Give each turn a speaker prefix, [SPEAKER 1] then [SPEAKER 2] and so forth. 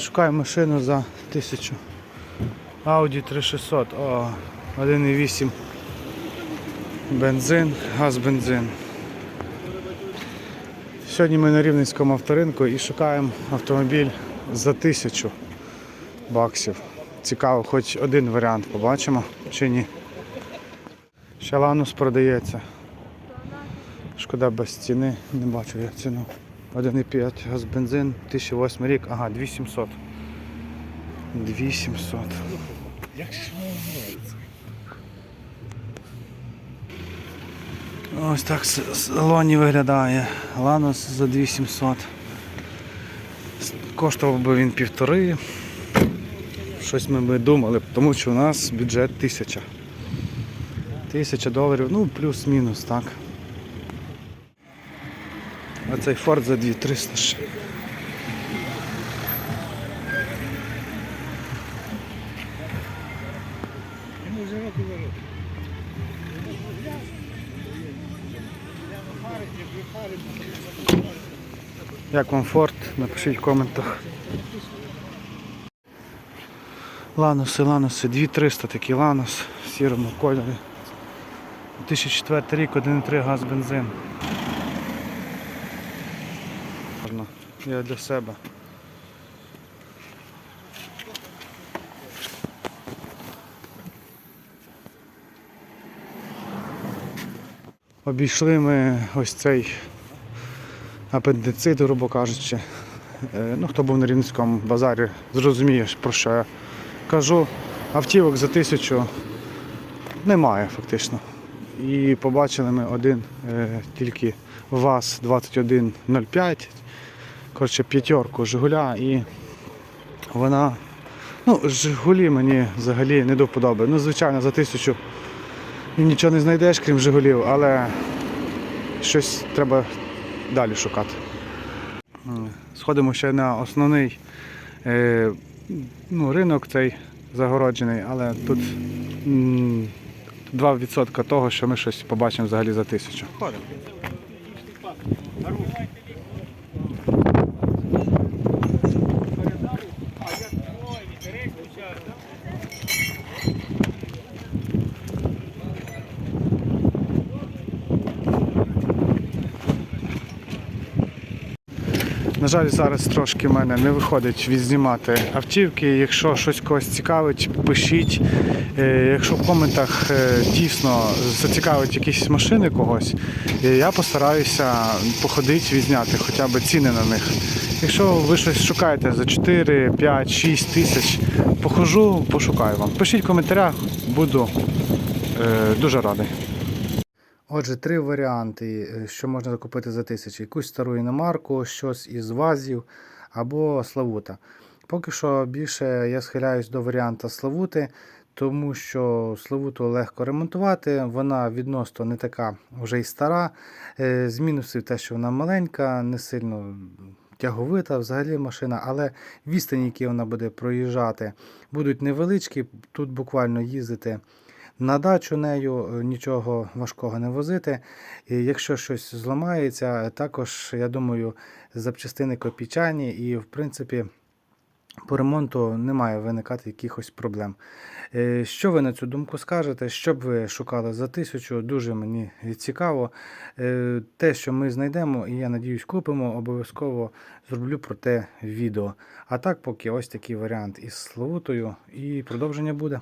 [SPEAKER 1] Шукаю машину за 1000. Audi 3600. О, 1,8. Бензин, газ бензин. Сьогодні ми на Рівненському авторинку і шукаємо автомобіль за 1000 баксів. Цікаво, хоч один варіант побачимо чи ні. Ще Ланус продається. Шкода без ціни, не бачу я ціну. 1,5 газ бензин, 2008 рік, ага, 2700. 2700.
[SPEAKER 2] Як ж воно називається?
[SPEAKER 1] Ось так салоні виглядає. Ланос за 2700. Коштував би він півтори. Щось ми би думали, тому що у нас бюджет 1000. 1000 доларів, ну плюс-мінус, так. А цей Ford за 2300 ще. Як вам Форд? Напишіть в коментах. Лануси, лануси, 2300 такий ланус в сірому кольорі. 2004 рік, 1,3 газ бензин. Гарно. Я для себе. Обійшли ми ось цей апендицит, грубо кажучи. Е, Ну, хто був на Рівненському базарі, зрозуміє, про що я кажу. Автівок за тисячу немає фактично. І побачили ми один е, тільки ВАЗ-2105, коротше, п'ятерку Жигуля і вона. Ну, Жигулі мені взагалі не до вподоби. Ну, звичайно, за тисячу нічого не знайдеш, крім Жигулів, але щось треба далі шукати. Сходимо ще на основний е, ну, ринок цей загороджений, але тут 2% того, що ми щось побачимо взагалі за тисячу. На жаль, зараз трошки в мене не виходить відзнімати автівки. Якщо щось когось цікавить, пишіть. Е, Якщо в коментах е, дійсно зацікавить якісь машини когось, е, я постараюся походити, відзняти хоча б ціни на них. Якщо ви щось шукаєте за 4, 5, 6 тисяч, похожу, пошукаю вам. Пишіть в коментарях, буду дуже радий. Отже, три варіанти, е, що можна закупити за тисячу. Якусь стару іномарку, щось із вазів або Славута. Поки що більше я схиляюсь до варіанта Славути, тому що Славуту легко ремонтувати, вона відносно не така вже й стара. Е, З мінусів те, що вона маленька, не сильно тяговита взагалі машина, але відстані, які вона буде проїжджати, будуть невеличкі. Тут буквально їздити на дачу нею е, нічого важкого не возити. І якщо щось зламається, також, я думаю, запчастини копійчані і, в принципі, по ремонту не має виникати якихось проблем. Е, Що ви на цю думку скажете? Що б ви шукали за тисячу? Дуже мені цікаво. Е, Те, що ми знайдемо, і я надіюсь, купимо, обов'язково зроблю про те відео. А так, поки ось такий варіант із Славутою, і продовження буде.